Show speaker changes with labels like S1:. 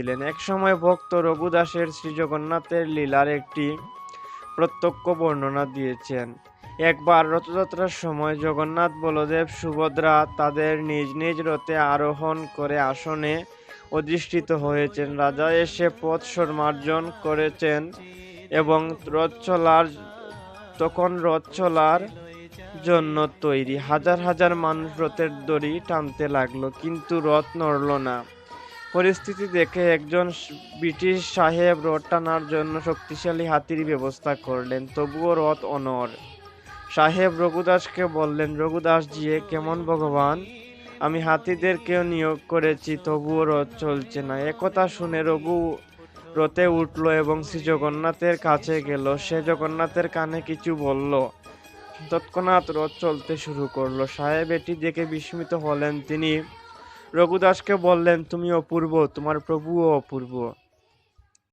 S1: ছিলেন একসময় ভক্ত রঘুদাসের শ্রী জগন্নাথের লীলার একটি প্রত্যক্ষ বর্ণনা দিয়েছেন। একবার রথযাত্রার সময় জগন্নাথ বলদেব সুভদ্রা তাদের নিজ নিজ রথে আরোহণ করে আসনে অধিষ্ঠিত হয়েছেন। রাজা এসে পথ সমার্জন করেছেন এবং রথ চলার, তখন রথ চলার জন্য তৈরি হাজার হাজার মানুষ রথের দড়ি টানতে লাগল, কিন্তু রথ নড়ল না। পরিস্থিতি দেখে একজন ব্রিটিশ সাহেব রথ টানার জন্য শক্তিশালী হাতির ব্যবস্থা করলেন। তবুও রথ অনড়। সাহেব রঘুদাসকে বললেন রঘুদাস জিয়ে কেমন ভগবান? আমি হাতিদেরকেও নিয়োগ করেছি, তবুও রথ চলছে না। একথা শুনে রঘু রথে উঠল এবং শ্রী জগন্নাথের কাছে গেল। সে জগন্নাথের কানে কিছু বলল। তৎক্ষণাৎ রথ চলতে শুরু করল। সাহেব এটি দেখে বিস্মিত হলেন। তিনি রঘুদাসকে বললেন তুমি অপূর্ব তোমার প্রভুও অপূর্ব।